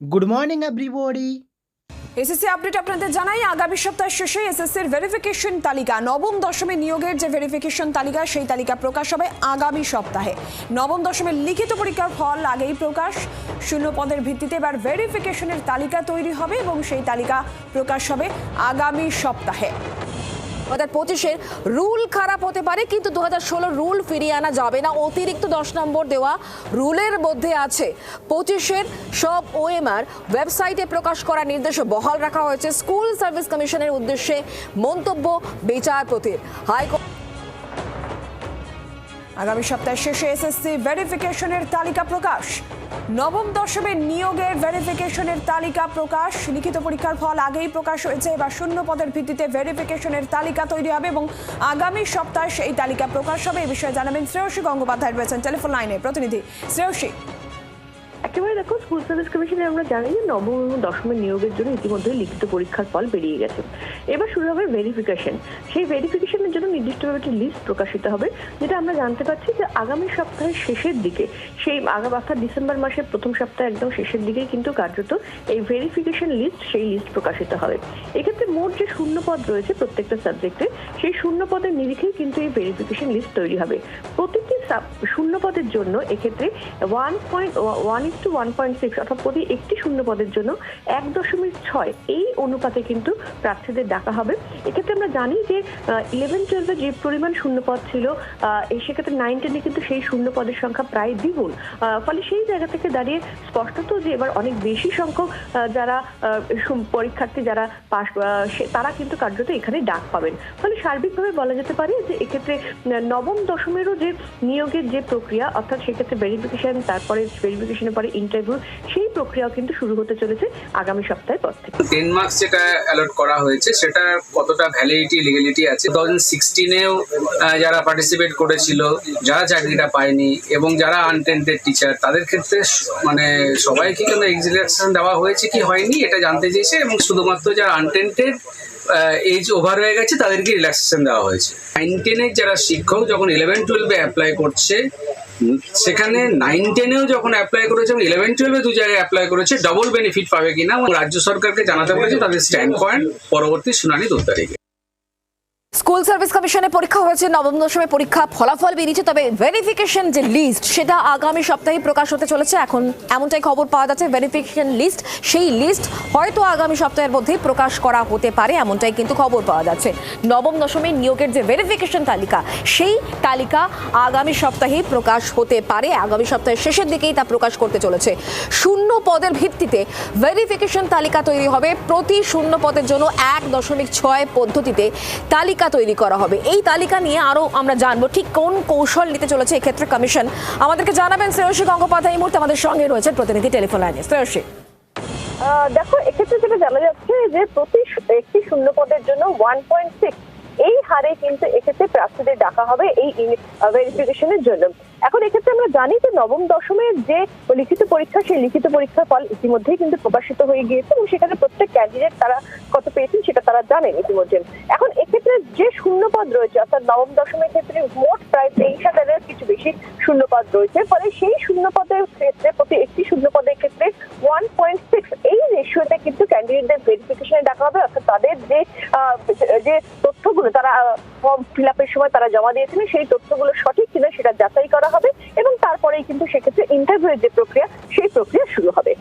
Good morning, everybody. SSC update আপনাদের জানাই। আগামী সপ্তাহের শেষে এসএসসির ভেরিফিকেশন তালিকা। নবম দশমে নিয়োগের যে ভেরিফিকেশন তালিকা সেই তালিকা প্রকাশ হবে আগামী সপ্তাহে। নবম দশমের লিখিত পরীক্ষার ফল আগেই প্রকাশ। শূন্য পদের ভিত্তিতে এবার ভেরিফিকেশনের তালিকা তৈরি হবে এবং সেই তালিকা প্রকাশ হবে আগামী সপ্তাহে। পঁচিশের রুল খারাপ হতে পারে, কিন্তু দু হাজার ষোলো রুল ফিরিয়ে আনা যাবে না। অতিরিক্ত দশ নম্বর দেওয়া রুলের মধ্যে আছে। পঁচিশের সব ওএমআর ওয়েবসাইটে প্রকাশ করার নির্দেশ বহাল রাখা হয়েছে। স্কুল সার্ভিস কমিশনের উদ্দেশ্যে মন্তব্য বিচারপতির। হাইকোর্ট আগামী সপ্তাহের শেষে এসএসসি ভেরিফিকেশনের তালিকা প্রকাশ। নবম দশমে নিয়োগের ভেরিফিকেশনের তালিকা প্রকাশ। লিখিত পরীক্ষার ফল আগেই প্রকাশ হয়েছে। এবার শূন্য পদের ভিত্তিতে ভেরিফিকেশনের তালিকা তৈরি হবে এবং আগামী সপ্তাহে সেই তালিকা প্রকাশ হবে। এ বিষয়ে জানাবেন শ্রেয়সী গঙ্গোপাধ্যায়। রয়েছেন টেলিফোন লাইনে প্রতিনিধি। শ্রেয়সী। একেবারে দেখো স্কুল সার্ভিস কমিশনে আমরা জানি যে নবম এবং দশমের নিয়োগের জন্য ইতিমধ্যে লিখিত পরীক্ষার ফল বেরিয়ে গেছে। এবার শুরু হবে ভেরিফিকেশন সেই ভেরিফিকেশনের জন্য নির্দিষ্টভাবে একটি লিস্ট প্রকাশিত হবে, যেটা আমরা জানতে পারছি যে আগামী সপ্তাহের শেষের দিকে, সেই আগামী অর্থাৎ ডিসেম্বর মাসের প্রথম সপ্তাহে একদম শেষের দিকেই কিন্তু কার্যত এই ভেরিফিকেশন লিস্ট সেই লিস্ট প্রকাশিত হবে। এক্ষেত্রে মোট যে শূন্য পদ রয়েছে প্রত্যেকটা সাবজেক্টে সেই শূন্য পদের নিরিখেই কিন্তু এই ভেরিফিকেশন লিস্ট তৈরি হবে। প্রতিটি শূন্য পদের জন্য এক্ষেত্রে one point one is two one point six অর্থাৎ প্রতি একটি শূন্য পদের জন্য এক দশমিক ছয়। এই অনুপাতে কিন্তু প্রার্থীদের ডাকা হবে। এক্ষেত্রে আমরা জানি যে ইলেভেন টুয়েলভে যে পরিমাণ শূন্য পদ ছিল সেক্ষেত্রে নাইন টেনে কিন্তু সেই শূন্য পদের সংখ্যা প্রায় দ্বিগুণ। ফলে সেই জায়গা থেকে দাঁড়িয়ে স্পষ্টত যে এবার অনেক বেশি সংখ্যক যারা পরীক্ষার্থী যারা পাশ তারা কিন্তু কার্যত এখানে ডাক পাবেন। ফলে সার্বিকভাবে বলা যেতে পারে যে এক্ষেত্রে নবম দশমেরও যে নিয়োগের যে প্রক্রিয়া, অর্থাৎ সেক্ষেত্রে ভেরিফিকেশন তারপরে ভেরিফিকেশনের পরে ইন্টারভিউ সেই প্রক্রিয়াও কিন্তু শুরু হতে চলেছে আগামী সপ্তাহের পর থেকে। টেন মার্কস যেটা অ্যালট করা হয়েছে, সেটা কতটা ভ্যালিডিটি লিগ্যালিটি আছে? টু থাউজেন্ড সিক্সটিনেও যারা পার্টিসিপেট করেছিল, যারা চাকরিটা পায়নি, এবং যারা আনটেন্টেড টিচার তাদের ক্ষেত্রে মানে সবাইকে কিন্তু এক্সিলেকশন দেওয়া হয়েছে কি হয়নি, এটা জানতে চেয়েছে, এবং শুধুমাত্র যারা আনটেন্টেড এজ ওভার হয়ে গেছে, তাদেরকে রিল্যাক্সেশন দেওয়া হয়েছে। নাইন টেনের যারা শিক্ষক যখন ইলেভেন টুয়েলভে অ্যাপ্লাই করছে, সেখানে নাইন টেনেও যখন অ্যাপ্লাই করেছে, এবং ইলেভেন টুয়েলভে দু জায়গায় অ্যাপ্লাই করেছে ডবল বেনিফিট পাবে কিনা এবং রাজ্য সরকারকে জানাতে বলেছে, তাদের স্ট্যান্ড পয়েন্ট পরবর্তী শুনানি দু তারিখে। স্কুল সার্ভিস কমিশনে পরীক্ষা হয়েছে, নবম দশমে পরীক্ষা ফলাফল বেরিয়েছে, তবে ভেরিফিকেশন যে লিস্ট সেটা আগামী সপ্তাহে প্রকাশ হতে চলেছে। এখন এমনটাই খবর পাওয়া যাচ্ছে ভেরিফিকেশন লিস্ট সেই লিস্ট হয়তো আগামী সপ্তাহের মধ্যেই প্রকাশ করা হতে পারে, এমনটাই কিন্তু খবর পাওয়া যাচ্ছে। নবম দশমে নিয়োগের যে ভেরিফিকেশন তালিকা, সেই তালিকা আগামী সপ্তাহেই প্রকাশ হতে পারে, আগামী সপ্তাহের শেষের দিকেই তা প্রকাশ করতে চলেছে। শূন্য পদের ভিত্তিতে ভেরিফিকেশন তালিকা তৈরি হবে, প্রতি শূন্য পদের জন্য এক দশমিক ছয় পদ্ধতিতে তালিকা তৈরি করা হবে। এই তালিকা নিয়ে আরও আমরা জানব ঠিক কোন কৌশল নিতে চলেছে এক্ষেত্রে কমিশন। আমাদেরকে জানাবেন শ্রেয়সী গঙ্গোপাধ্যায় এই মুহূর্তে আমাদের সঙ্গে রয়েছে প্রতিনিধি টেলিফোন লাইনে। শ্রেয়সী। দেখো, এক্ষেত্রে যেটা জানা যাচ্ছে যে প্রতি একটি শূন্য পদের জন্য ওয়ান পয়েন্ট সিক্স এই হারে কিন্তু এক্ষেত্রে প্রার্থীদের ডাকা হবে এই ভেরিফিকেশনের জন্য। এখন এক্ষেত্রে আমরা জানি যে নবম দশমের যে লিখিত পরীক্ষা, সেই লিখিত পরীক্ষার ফল ইতিমধ্যেই কিন্তু প্রকাশিত হয়ে গিয়েছে এবং সেখানে প্রত্যেক ক্যান্ডিডেট তারা কত পেয়েছেন সেটা তারা জানেন ইতিমধ্যে। এখন এক্ষেত্রে যে শূন্যপদ রয়েছে, অর্থাৎ নবম দশমের ক্ষেত্রে মোট প্রায় তেইশ হাজারের কিছু বেশি শূন্যপদ রয়েছে। ফলে সেই শূন্যপদের ক্ষেত্রে, প্রতি একটি শূন্যপদের ক্ষেত্রে ওয়ান পয়েন্ট সিক্স এই রেশিওতে কিন্তু ক্যান্ডিডেটদের ভেরিফিকেশনে ডাকা হবে। অর্থাৎ তাদের যে যে তথ্যগুলো তারা ফর্ম ফিল আপের সময় তারা জমা দিয়েছিলেন সেই তথ্যগুলো সঠিক কিনা সেটা যাচাই করা হবে এবং তারপরেই কিন্তু সেক্ষেত্রে ইন্টারভিউয়ের যে প্রক্রিয়া, সেই প্রক্রিয়া শুরু হবে।